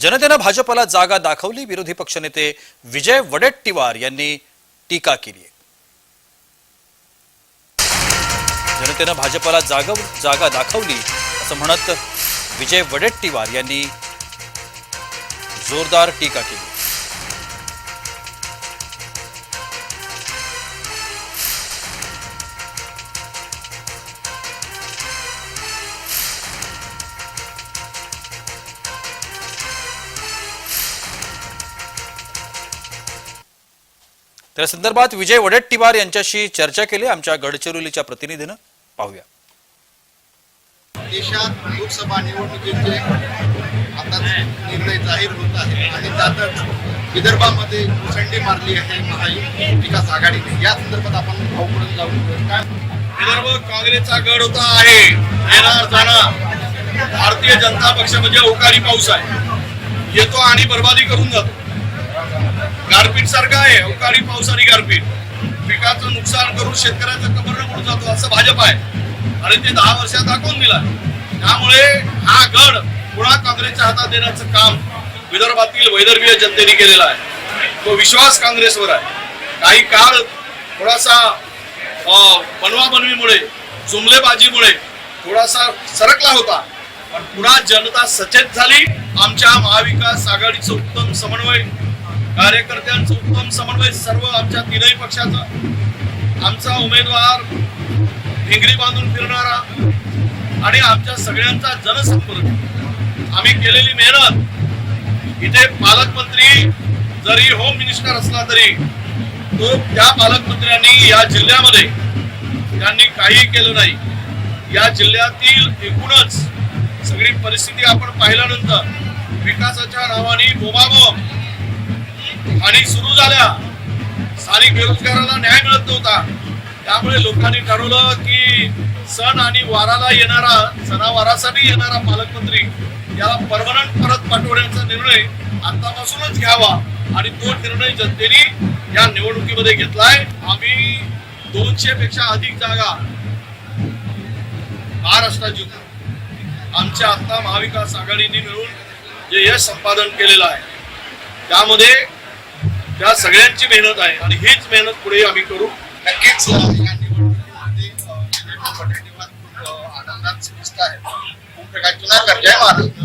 जनतेनं भाजपला जागा दाखवली. विरोधी पक्षनेते विजय वडेट्टीवार यांनी टीका केली आहे. जनतेनं भाजपला जागा जागा दाखवली. असं म्हणत विजय वडेट्टीवार यांनी जोरदार टीका केली. त्या संदर्भात विजय वडेट्टीवार यांच्याशी चर्चा केली. आमच्या गडचिरोलीच्या प्रतिनिधीनं पाहूया. देशात लोकसभा निवडणुकीचे आताच निर्णय जाहीर होत आहे आणि त्यातच विदर्भामध्ये मुसंडी मारली आहे महाविकास आघाडीने. या संदर्भात आपण भाऊकडून जाऊ काय? विदर्भ काँग्रेसचा गड होता आहे. येणार जाणार. भारतीय जनता पक्ष म्हणजे अवकाळी पाऊस आहे. येतो आणि बर्बादी करून जातो. गारपीट सारखं आहे. अवकाळी पाऊस आणि गारपीट. पिकाचं नुकसान करून शेतकऱ्याचं कबर पडून जातो असं भाजप आहे. आणि ते दहा वर्षात दाखवून दिला त्यामुळे हा गड पुन्हा काँग्रेसच्या हातात देण्याचं काम विदर्भातील वैदर्भीय जनतेने केलेला आहे. तो विश्वास काँग्रेसवर आहे. काही काळ थोडासा बनवाबनवीमुळे जुमलेबाजीमुळे थोडासा सरकला होता. पण पुन्हा जनता सचेत झाली. आमच्या महाविकास आघाडीचं उत्तम समन्वय कार्यकर्त्यांचं उत्तम समन्वय सर्व आमच्या तीनही पक्षाचा. आमचा उमेदवार भिंगरी बांधून फिरणारा आणि आमच्या सगळ्यांचा जनसंपर्क. आम्ही केलेली मेहनत. इथे पालकमंत्री जरी होम मिनिस्टर असला तरी तो त्या पालकमंत्र्यांनी या जिल्ह्यामध्ये त्यांनी काही केलं नाही. या जिल्ह्यातील एकूणच सगळी परिस्थिती आपण पाहिल्यानंतर विकासाच्या नावाने बोमाबोम आणि सुरू झाल्या. स्थानिक बेरोजगाराला न्याय मिळत नव्हता. त्यामुळे लोकांनी ठरवलं की सण आणि वाराला येणारा सणावारासाठी येणारा पालकमंत्री याला परमनंट परत पाठवण्याचा निर्णय आतापासूनच घ्यावा आणि तो निर्णय जनतेने या निवडणुकीमध्ये घेतलाय. आम्ही दोनशे पेक्षा अधिक जागा महाराष्ट्रात जिंकू. आमच्या आता महाविकास आघाडीने मिळून जे यश संपादन केलेलं आहे. त्यामध्ये त्या सगळ्यांची मेहनत आहे आणि हीच मेहनत पुढे आम्ही करू. नक्कीच. वडेट्टीवार खूप जय महाराज